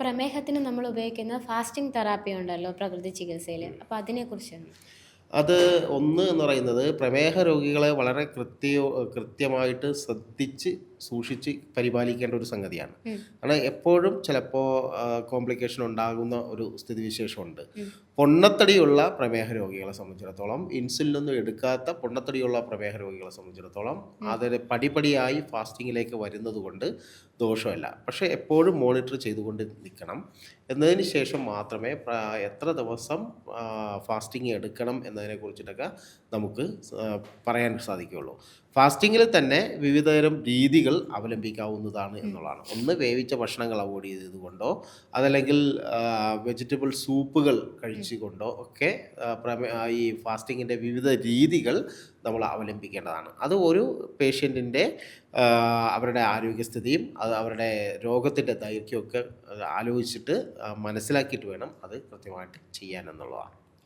പ്രമേഹത്തിന് നമ്മൾ ഉപയോഗിക്കുന്ന fasting therapy ഉണ്ടല്ലോ പ്രകൃതി ചികിത്സയിൽ. അപ്പോൾ അതിനെക്കുറിച്ചാണ് അത് ഒന്ന് എന്ന് പറയുന്നത് പ്രമേഹ രോഗികളെ വളരെ കൃത്യ കൃത്യമായിട്ട് ശ്രദ്ധിച്ച് സൂക്ഷിച്ച് പരിപാലിക്കേണ്ട ഒരു സംഗതിയാണ്. കാരണം എപ്പോഴും ചിലപ്പോൾ കോംപ്ലിക്കേഷൻ ഉണ്ടാകുന്ന ഒരു സ്ഥിതിവിശേഷമുണ്ട്. പൊണ്ണത്തടിയുള്ള പ്രമേഹ രോഗികളെ സംബന്ധിച്ചിടത്തോളം ഇൻസുലിനൊന്നും എടുക്കാത്ത പൊണ്ണത്തടിയുള്ള പ്രമേഹ രോഗികളെ സംബന്ധിച്ചിടത്തോളം അതിന് പടിപടിയായി ഫാസ്റ്റിങ്ങിലേക്ക് വരുന്നത് കൊണ്ട് ദോഷമല്ല. പക്ഷേ എപ്പോഴും മോണിറ്റർ ചെയ്തുകൊണ്ട് നിൽക്കണം. എന്നതിന് ശേഷം മാത്രമേ എത്ര ദിവസം ഫാസ്റ്റിംഗ് എടുക്കണം എന്നതിനെ കുറിച്ചിട്ടൊക്കെ നമുക്ക് പറയാൻ സാധിക്കുകയുള്ളൂ. ഫാസ്റ്റിങ്ങിൽ തന്നെ വിവിധതരം രീതികൾ അവലംബിക്കാവുന്നതാണ് എന്നുള്ളതാണ്. ഒന്ന് വേവിച്ച ഭക്ഷണങ്ങൾ അവോയ്ഡ് ചെയ്തുകൊണ്ടോ അതല്ലെങ്കിൽ വെജിറ്റബിൾ സൂപ്പുകൾ കഴിച്ചുകൊണ്ടോ ഒക്കെ ഈ ഫാസ്റ്റിങ്ങിന്റെ വിവിധ രീതികൾ നമ്മൾ അവലംബിക്കേണ്ടതാണ്. അത് ഒരു പേഷ്യന്റിന്റെ അവരുടെ ആരോഗ്യസ്ഥിതിയും അത് അവരുടെ രോഗത്തിന്റെ ദൈർഘ്യമൊക്കെ ആലോചിച്ചിട്ട് മനസ്സിലാക്കിയിട്ട് വേണം അത് കൃത്യമായിട്ട് ചെയ്യാൻ എന്നുള്ളതാണ്.